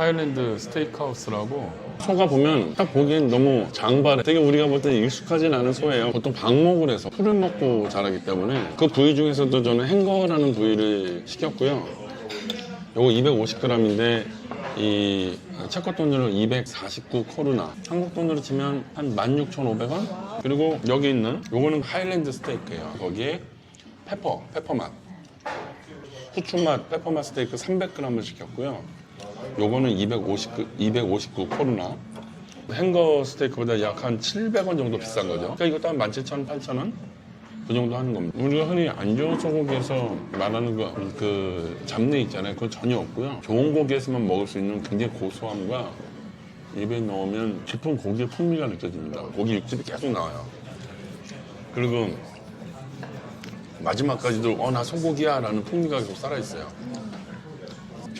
하일랜드 스테이크하우스라고. 소가 보면 딱 보기엔 너무 장발에 되게 우리가 볼 때 익숙하진 않은 소예요. 보통 방목을 해서 풀을 먹고 자라기 때문에 그 부위 중에서도 저는 행거라는 부위를 시켰고요. 요거 250g인데 이 체코 돈으로 249 코르나. 한국 돈으로 치면 한 16,500원? 그리고 여기 있는 요거는 하일랜드 스테이크예요. 거기에 페퍼 페퍼 맛. 후추맛 페퍼맛 스테이크 300g을 시켰고요. 요거는 250, 259 코로나. 행거 스테이크보다 약 한 700원 정도 비싼 거죠. 그러니까 이것도 한 17,000원, 8,000원? 그 정도 하는 겁니다. 우리가 흔히 안좋은 소고기에서 말하는 그, 그 잡내 있잖아요. 그건 전혀 없고요. 좋은 고기에서만 먹을 수 있는 굉장히 고소함과 입에 넣으면 깊은 고기의 풍미가 느껴집니다. 고기 육즙이 계속 나와요. 그리고 마지막까지도 어 나 소고기야 라는 풍미가 계속 살아있어요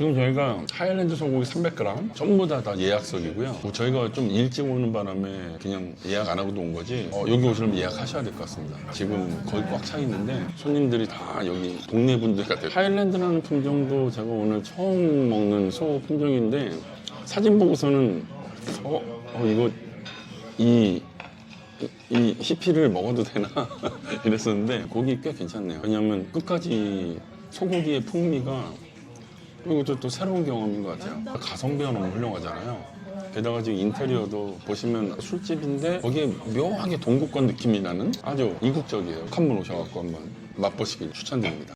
지금 저희가 하일랜드 소고기 300g 전부 다 다 예약석이고요. 뭐 저희가 좀 일찍 오는 바람에 그냥 예약 안 하고도 온 거지? 어, 여기 오시려면 예약하셔야 될 것 같습니다. 지금 거의 꽉 차 있는데 손님들이 다 여기 동네 분들 같아요? 하일랜드라는 품종도 제가 오늘 처음 먹는 소 품종인데 사진 보고서는 어, 어 이거 이 이 히피를 먹어도 되나? 이랬었는데 고기 꽤 괜찮네요. 왜냐하면 끝까지 소고기의 풍미가 이것도 또 새로운 경험인 것 같아요. 가성비가 너무 훌륭하잖아요. 게다가 지금 인테리어도 보시면 술집인데 거기에 묘하게 동국권 느낌이 나는 아주 이국적이에요. 한번 오셔갖고 한번 맛보시길 추천드립니다.